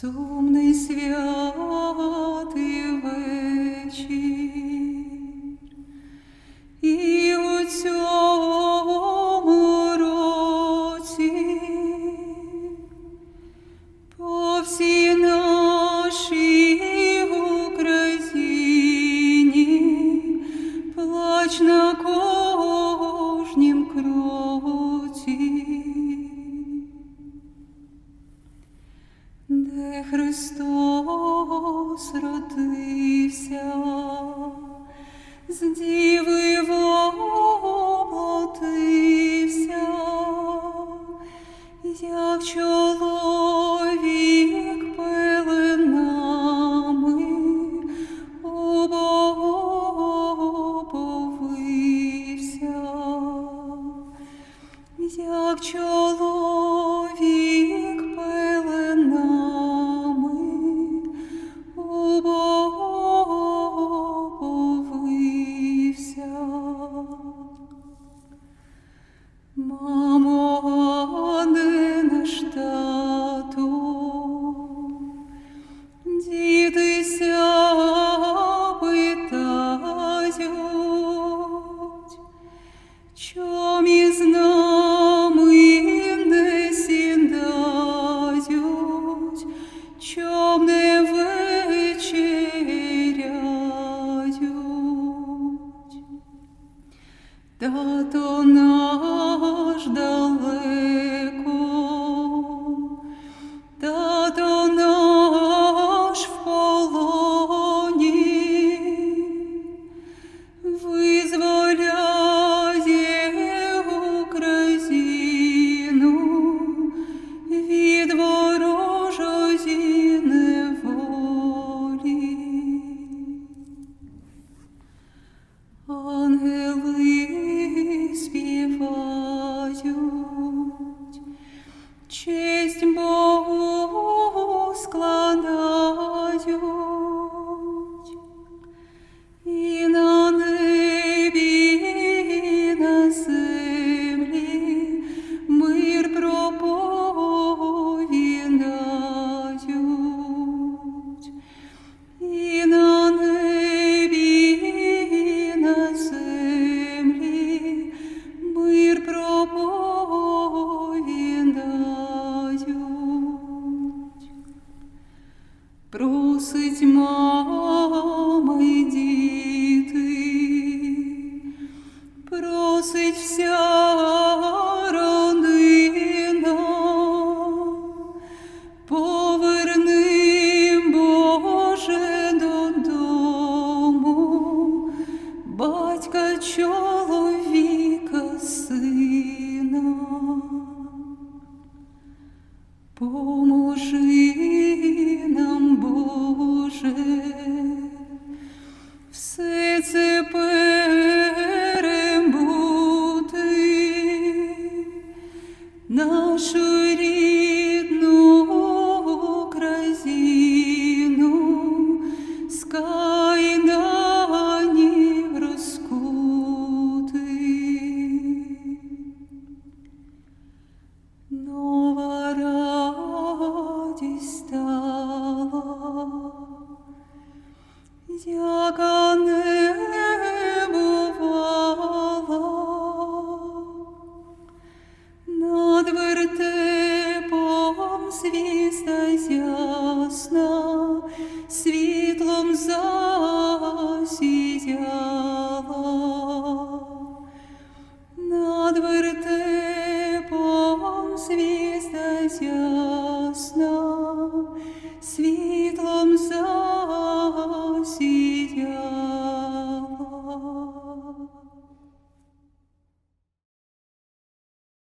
Сумний свят. Христос родився, з діви воплотився, як чоловік пеленами у Бога як чоловік 去 Й діти, просить вся. Поверни, Боже, додому, батька чоловіка сина. Hepsi 야간에